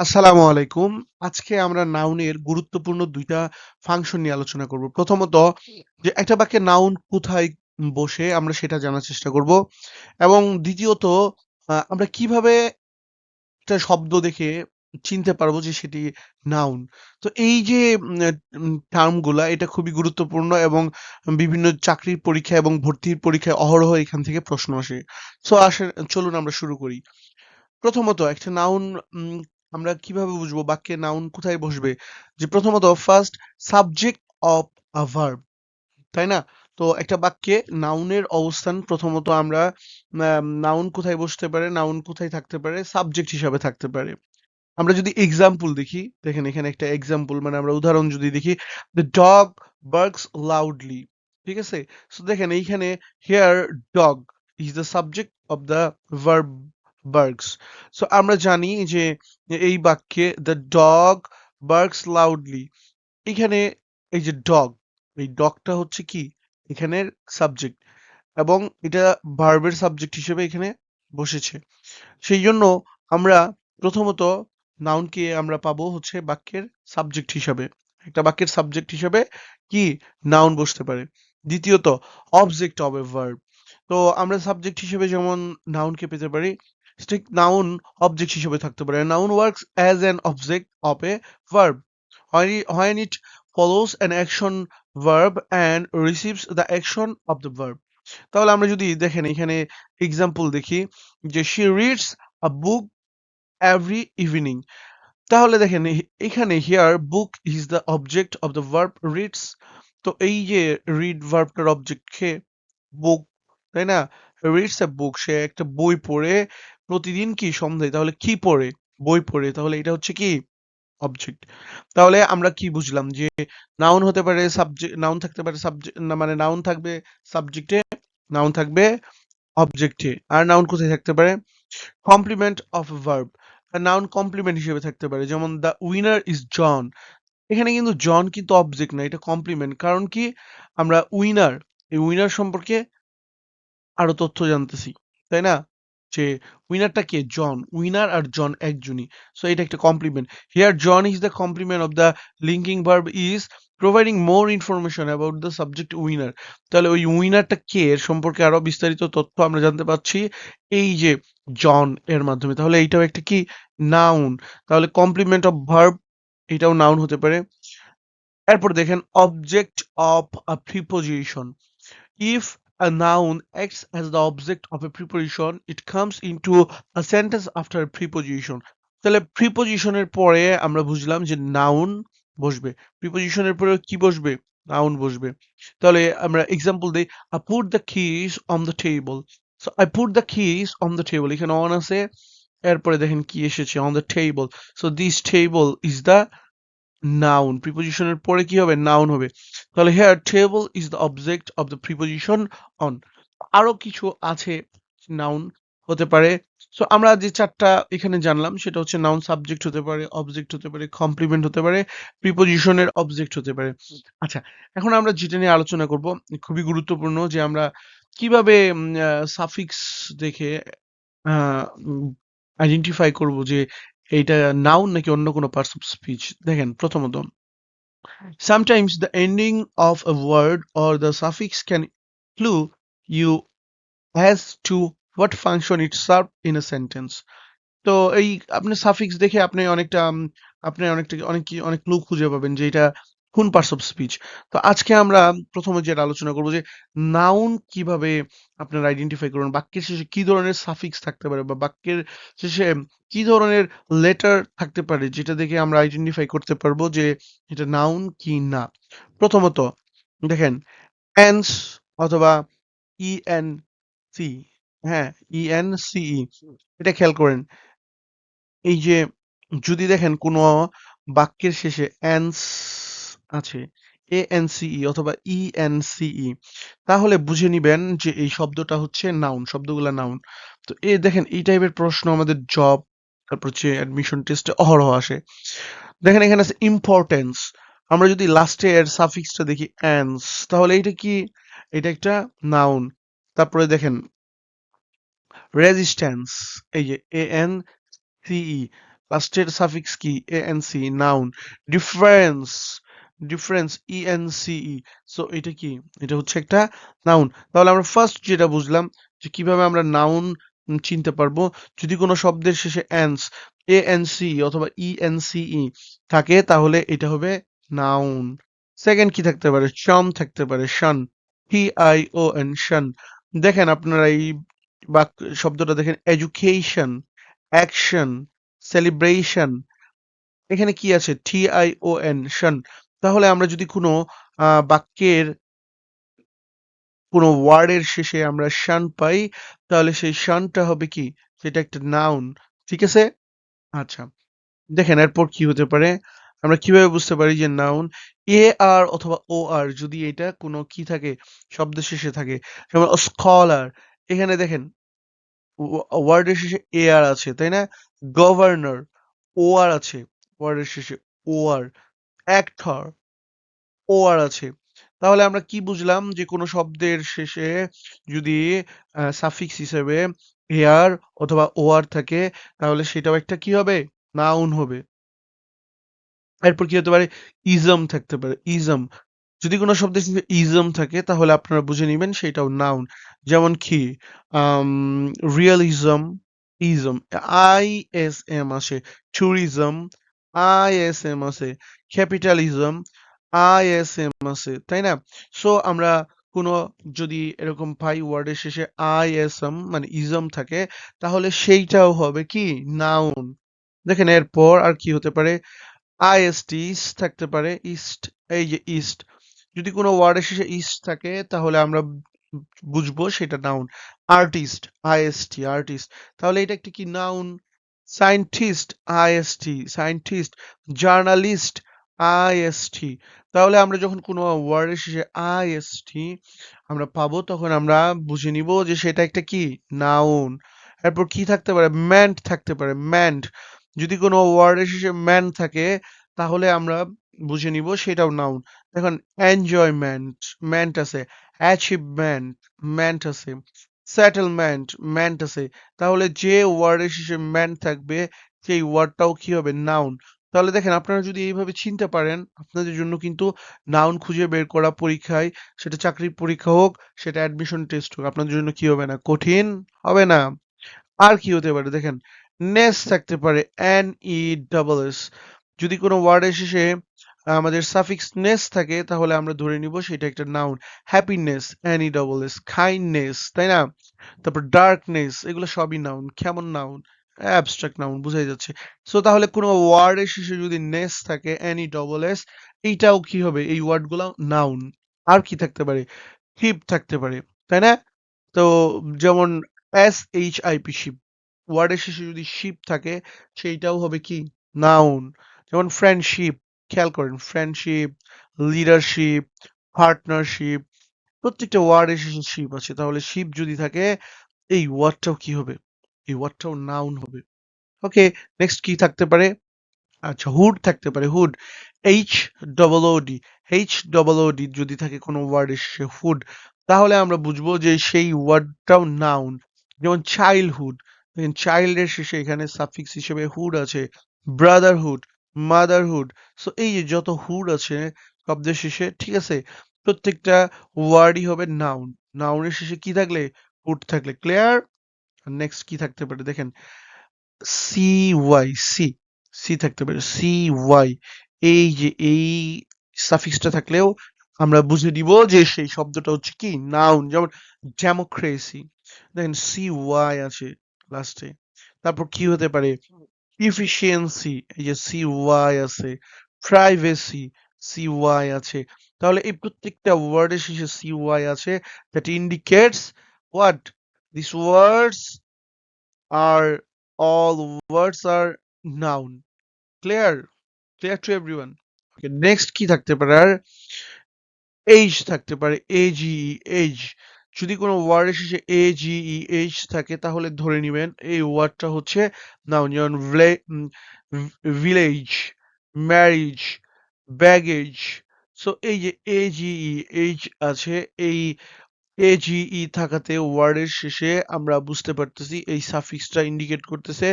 আসসালামু আলাইকুম। আজকে আমরা নাউনের গুরুত্বপূর্ণ ২ টা ফাংশন নিয়ে আলোচনা করব। প্রথমত যে একটা বাক্যে নাউন কোথায় বসে আমরা সেটা জানার চেষ্টা করব। এবং দ্বিতীয়ত আমরা কীভাবে একটা শব্দ দেখে চিনতে পারব যে সেটি নাউন। তো এই যে উম উম টার্মগুলা এটা খুবই গুরুত্বপূর্ণ এবং বিভিন্ন চাকরির পরীক্ষা এবং ভর্তির পরীক্ষায় অহরহ এখান থেকে প্রশ্ন আসে। সো আসে চলুন আমরা শুরু করি। প্রথমত একটা নাউন আমরা কীভাবে বুঝব বাক্যে নাউন কোথায় বসবে? যে প্রথমত first subject of a verb, তাই না? তো একটা বাক্যে নাউনের অবস্থান প্রথমত আমরা নাউন কোথায় বসতে পারে, নাউন কোথায় থাকতে পারে? সাবজেক্ট হিসাবে থাকতে পারে। আমরা যদি এক্সাম্পল দেখি, দেখেন এখানে একটা এক্সাম্পল মানে আমরা উদাহরণ যদি দেখি, "The dog barks loudly" ঠিক আছে? সো দেখেন এইখানে here dog is the subject of the verb barks. So আমরা জানি যে এই বাক্যে "the dog barks loudly" এখানে এই যে ডগ, এই ডগটা হচ্ছে কি? এখানের সাবজেক্ট এবং এটা ভার্বের সাবজেক্ট হিসেবে এখানে বসেছে। সেইজন্য আমরা প্রথমত নাউনকে আমরা পাবো হচ্ছে বাক্যের সাবজেক্ট হিসাবে। একটা বাক্যের সাবজেক্ট হিসাবে কি? নাউন বসতে পারে। দ্বিতীয়ত অবজেক্ট অফ এ ভার্ব। তো আমরা সাবজেক্ট হিসেবে যেমন নাউনকে পেতে পারি, স্ট্রিক নাউন অবজেক্ট হিসেবে থাকতে পারে। Noun works as an object of a verb when it follows an action verb and receives the action of the verb তাহলে আমরা যদি দেখেন এখানে এক্সাম্পল দেখি, যে she reads a book every evening তাহলে দেখেন এখানে here book is the object of the verb reads তো এই যে রিড ভার্বটার অবজেক্ট খেয়ে বুক তাই না? রিডস এ বুক সে একটা বই পড়ে প্রতিদিন কি সন্ধ্যায় তাহলে কি পড়ে? বই পড়ে তাহলে এটা হচ্ছে কি? অবজেক্ট। তাহলে আমরা কি বুঝলাম যে নাউন হতে পারে সাবজেক্ট নাউন থাকতে পারে সাবজেক্ট মানে নাউন থাকবে সাবজেক্টে, নাউন থাকবে অবজেক্টে। আর নাউন কোথায় থাকতে পারে? Complement of verb. Noun complement হিসেবে থাকতে পারে। যেমন দ্য উইনার ইজ জন। এখানে কিন্তু জন কিন্তু অবজেক্ট না, এটা কমপ্লিমেন্ট। কারণ কি? আমরা উইনার, এই উইনার সম্পর্কে আরও তথ্য জানতেছি। তাই না? যে উইনারটা কে? জন। উইনার আর জন একজনই। সো এটা একটা complement. Here John is the complement of the linking verb is providing more information about the subject winner তাহলে ওই উইনারটা কে? এর সম্পর্কে আরও বিস্তারিত তথ্য আমরা জানতে পারছি এই যে জন এর মাধ্যমে। তাহলে এইটাও একটা কি? নাউন। তাহলে কমপ্লিমেন্ট অফ ভার্ব এটাও নাউন হতে পারে। এরপর দেখেন object of a preposition. If a noun acts as the object of a preposition, it comes into a sentence after a preposition. তাহলে প্রিপোজিশনের পরে আমরা বুঝলাম যে নাউন বসবে। প্রিপোজিশনের পরে কি বসবে? নাউন বসবে। তাহলে আমরা এক্সাম্পল দেই, I put the keys on the table. So I put the keys on the table. এখানে on আছে। এরপরে দেখেন কি এসেছে? On the table. So this table is the noun. প্রিপোজিশনের পরে কি হবে? নাউন হবে। তাহলে here table is the object of the preposition on. আরও কিছু আছে নাউন হতে পারে। সো আমরা যে চারটা এখানে জানলাম সেটা হচ্ছে নাউন সাবজেক্ট হতে পারে, অবজেক্ট হতে পারে, কমপ্লিমেন্ট হতে পারে, প্রিপোজিশনের অবজেক্ট হতে পারে। আচ্ছা, এখন আমরা যেটা নিয়ে আলোচনা করব খুবই গুরুত্বপূর্ণ যে আমরা কীভাবে সাফিক্স দেখে আইডেন্টিফাই করব যে এইটা নাউন নাকি অন্য কোনো পার্টস অফ স্পিচ। দেখেন প্রথমত Sometimes the ending of a word or the suffix can clue you as to what function it served in a sentence. তো এই আপনি সাফিক্স দেখে আপনি অনেকটা উম আপনি অনেকটা অনেক কি অনেক ক্লু খুঁজে পাবেন যে এটা কোন পার্টস অফ স্পিচ। তো আজকে আমরা প্রথমে যেটা আলোচনা করব যে নাউন কীভাবে আপনারা আইডেন্টিফাই করবেন। বাক্যের শেষে কি ধরনের সাফিক্স থাকতে পারে বা বাক্যের শেষে কি ধরনের লেটার থাকতে পারে যেটা দেখে আমরা আইডেন্টিফাই করতে পারব যে এটা নাউন কি না। প্রথমত দেখেন এন্স অথবা ইএনসি হ্যাঁ, ইএনসিই এটা খেয়াল করেন। এই যে যদি দেখেন কোনো বাক্যের শেষে এন্স আছে এএনসিই অথবা ইএনসিই তাহলে বুঝে নিবেন যে এই শব্দটা হচ্ছে নাউন, শব্দগুলা নাউন। তো এ দেখেন এই টাইপের প্রশ্ন আমাদের জব তারপর হচ্ছে অ্যাডমিশন টেস্টে অহরহ আসে। দেখেন এখানে আছে ইম্পোর্টেন্স। আমরা যদি লাস্টে এর সাফিক্সটা দেখি এন্স তাহলে এইটা কি? এটা একটা নাউন। তারপরে দেখেন রেজিস্ট্যান্স এই যে এএনসিই লাস্টের সাফিক্স কি A N C noun difference difference E N C E so এটা কি? এটা হচ্ছে একটা নাউন তাহলে আমরা ফার্স্ট যেটা বুঝলাম, যে কীভাবে আমরা নাউন চিনতে পারব, যদি কোনো শব্দের শেষে এন্স এ এন সি অথবা ই এন সি ই থাকে, তাহলে এটা হবে নাউন সেকেন্ড কি থাকতে পারে? শন থাকতে পারে শন টি আই ও এন শন দেখেন আপনারা এই বাক, শব্দটা দেখেন এডুকেশন অ্যাকশন সেলিব্রেশন এখানে কি আছে? টি আই ও এন শন তাহলে আমরা যদি কোনো বাক্যের কোনো ওয়ার্ডের শেষে আমরা শান পাই, তাহলে সেই শানটা হবে কি? সেটা একটা নাউন, ঠিক আছে? আচ্ছা দেখেন এরপর কি হতে পারে? আমরা কীভাবে বুঝতে পারি যে নাউন, এ আর অথবা ও আর যদি এটা কোনো কি থাকে, শব্দ শেষে থাকে, যেমন স্কলার এখানে দেখেন ওয়ার্ডের শেষে এ আর আছে, তাই না? গভর্নর ও আর আছে, ওয়ার্ডের শেষে ও আর অ্যাক্টর ও আর আছে। তাহলে আমরা কি বুঝলাম যে কোনো শব্দের শেষে যদি সাফিক্স হিসেবে এয়ার অথবা ওয়ার থাকে, তাহলে সেটাও একটা কি হবে? নাউন হবে। এরপর কি হতে পারে? ইজম থাকতে পারে। ইজম যদি কোনো শব্দের শেষে ইজম থাকে, তাহলে আপনারা বুঝে নেবেন সেটাও নাউন যেমন কি realism ism I S M আসে। ট্যুরিজম আই এস এম আছে ক্যাপিটালিজম আই এস এম আছে তাই না? সো আমরা কোনো যদি এরকম পাই ওয়ার্ডের শেষে আই এস এম মানে ইজম থাকে, তাহলে সেইটাও হবে কি? নাউন দেখেন, এরপর আর কি হতে পারে? আইএসটি থাকতে পারে ইস্ট এই যে ইস্ট যদি কোনো ওয়ার্ডের শেষে ইস্ট থাকে, তাহলে আমরা বুঝব সেটা নাউন আর্টিস্ট আইএসটি আর্টিস্ট তাহলে এটা একটি কি? Noun scientist I S T scientist journalist, I S T. তাহলে আমরা যখন কোনো ওয়ার্ডের শেষে আইএসটি আমরা পাবো, তখন আমরা বুঝে নিব যে সেটা একটা কি? নাউন এরপর কি থাকতে পারে? ম্যান্ট থাকতে পারে। ম্যান্ট যদি কোনো ওয়ার্ডের শেষে ম্যান থাকে, তাহলে আমরা বুঝে নিব সেটাও নাউন দেখুন এনজয়মেন্ট ম্যান্ট আছে। অ্যাচিভমেন্ট ম্যান্ট আছে। সেটেলমেন্ট ম্যান্ট আছে। তাহলে যে শেষে থাকবে, সেই ওয়ার্ডটাও কি হবে? নাউন তাহলে দেখেন, আপনারা যদি এইভাবে চিনতে পারেন, আপনাদের জন্য কিন্তু নাউন খুঁজে বের করা পরীক্ষায়, সেটা চাকরির পরীক্ষা হোক, সেটা অ্যাডমিশন টেস্ট হোক, আপনাদের জন্য কি হবে না? কঠিন হবে না। আর কি হতে পারে? দেখেন নেস থাকতে পারে এন ই ডাবল এস যদি কোনো ওয়ার্ডের শেষে আমাদের সাফিক্স নেস থাকে, তাহলে আমরা ধরে নিব সেটা একটা noun happiness N double S kindness তাই না? তারপর ডার্কনেস এগুলো সবই নাউন কেমন নাউন অ্যাবস্ট্রাক্ট নাউন বোঝাই যাচ্ছে। সো তাহলে কোনো ওয়ার্ডের শেষে যদি নেস থাকে ই ডবল এস এইটাও কি হবে? এই ওয়ার্ডগুলো নাউন আর কি থাকতে পারে? শিপ থাকতে পারে, তাই না? তো, যেমন S H I P ship ওয়ার্ডের শেষে যদি শিপ থাকে, সেইটাও হবে কি? নাউন যেমন ফ্রেন্ডশিপ খেয়াল করেন ফ্রেন্ডশিপ লিডারশিপ পার্টনারশিপ প্রত্যেকটা ওয়ার্ডের শেষে শিপ আছে। তাহলে শিপ যদি থাকে, এই ওয়ার্ডটাও কি হবে? এই ওয়ার্ডটাও নাউন হবে। ওকে নেক্সট কি থাকতে পারে? আচ্ছা হুড থাকতে পারে। Hood H double O D H double O D যদি থাকে কোনো ওয়ার্ডের শেষে হুড তাহলে আমরা বুঝব যে সেই ওয়ার্ডটাও নাউন যেমন চাইল্ডহুড চাইল্ডের শেষে এখানে সাফিক্স হিসেবে হুড আছে। ব্রাদারহুড মাদারহুড সো এই যে যত হুড আছে, শব্দের শেষে, ঠিক আছে? প্রত্যেকটা ওয়ার্ডই হবে নাউন নাউনের শেষে কি থাকলে? হুড থাকলে। ক্লিয়ার নেক্সট কি থাকতে পারে? দেখেন সি ওয়াই সি সি থাকতে পারে। সি ওয়াই এই যে, এই সাফিক্সটা থাকলেও আমরা বুঝে দিব যে সেই শব্দটা হচ্ছে কি? নাউন যেমন ডেমোক্রেসি দেখেন সি ওয়াই আছে লাস্টে তারপর কি হতে পারে? ইফিসিয়েন্সি এই যে সি ওয়াই আছে প্রাইভেসি সি ওয়াই আছে, তাহলে এই প্রত্যেকটা ওয়ার্ডের শেষে সি ওয়াই আছে that indicates what this words are all words are noun. Clear? Clear to everyone? Okay, next কি থাকতে পারে? আর এইজ থাকতে পারে এজিই এইজ যদি কোনো ওয়ার্ডের শেষে এজিই এইচ থাকে, তাহলে ধরে নেবেন, এই ওয়ার্ডটা হচ্ছে নাউন যেমন ভিলেজ ম্যারিজ ব্যাগেজ সো এই যে এজিই এইচ আছে, এই এজিই থাকাতে ওয়ার্ডের শেষে আমরা বুঝতে পারতেছি, এই সাফিক্সটা ইন্ডিকেট করতেছে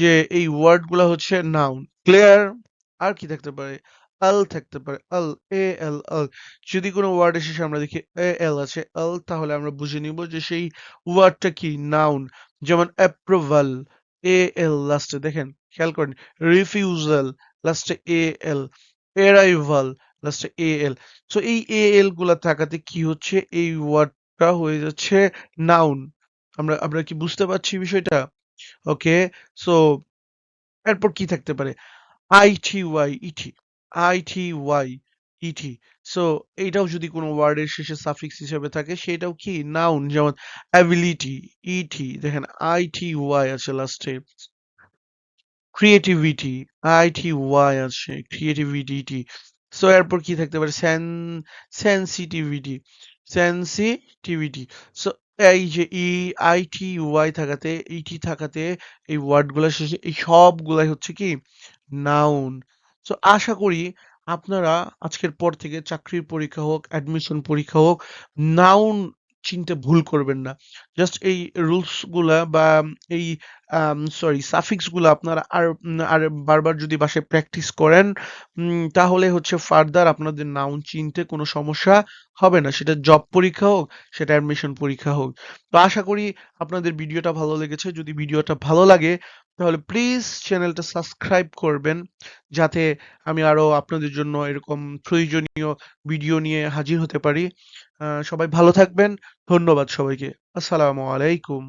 যে এই ওয়ার্ডগুলা হচ্ছে নাউন ক্লিয়ার আর কি থাকতে পারে? আল থাকতে পারে, আল, এ, এল, আল। যদি কোনো ওয়ার্ডের শেষে আমরা দেখি এ, এল আছে, আল, তাহলে আমরা বুঝে নিব যে সেই ওয়ার্ডটা কি নাউন যেমন অ্যাপ্রুভাল এ, এল লাস্টে দেখেন, খেয়াল করেন রিফিউজাল লাস্টে এ এল। অ্যারাইভাল লাস্টে এ এল। সো এই এ, এলগুলা থাকাতে কি হচ্ছে? এই ওয়ার্ডটা হয়ে যাচ্ছে নাউন আমরা আমরা কি বুঝতে পারছি বিষয়টা? ওকে সো এরপর কি থাকতে পারে? I T Y ity I T Y ity so এইটাও যদি কোনো ওয়ার্ডের শেষে সাফিক্স হিসেবে থাকে, সেটাও কি? নাউন যেমন অ্যাবিলিটি ইটি দেখেন আইটি ওয়াই আছে লাস্টে ক্রিয়েটিভিটি আইটি ওয়াই আছে ক্রিয়েটিভিটি সো এরপর কি থাকতে পারে? সেন সেন্সিটিভিটি সেন্সিটিভিটি সো এই যে ই আইটি ওয়াই থাকাতে ইটি থাকাতে এই ওয়ার্ডগুলো শেষে, এই সবগুলাই হচ্ছে কি? নাউন সো আশা করি আপনারা আজকের পর থেকে চাকরির পরীক্ষা হোক অ্যাডমিশন পরীক্ষা হোক নাউন চিনতে ভুল করবেন না। জাস্ট এই রুলসগুলা বা এই সরি সাফিক্সগুলা আপনারা আর আর বারবার যদি বাসায় প্র্যাকটিস করেন তাহলে হচ্ছে ফার্দার আপনাদের নাউন চিনতে কোনো সমস্যা হবে না। সেটা জব পরীক্ষা হোক, সেটা অ্যাডমিশন পরীক্ষা হোক। তো আশা করি আপনাদের ভিডিওটা ভালো লেগেছে। যদি ভিডিওটা ভালো লাগে তাহলে প্লিজ চ্যানেলটা সাবস্ক্রাইব করবেন, যাতে আমি আরও আপনাদের জন্য এরকম প্রয়োজনীয় ভিডিও নিয়ে হাজির হতে পারি। সবাই ভালো থাকবেন। ধন্যবাদ সবাইকে। আসসালামু আলাইকুম।